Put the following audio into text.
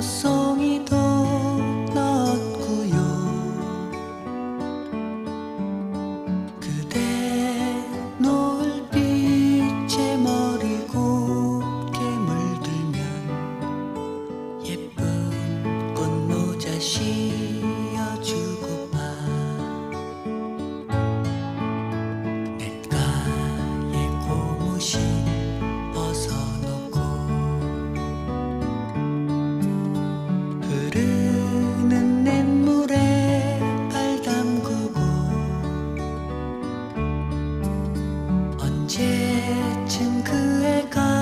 꽃송 언제쯤 그 애가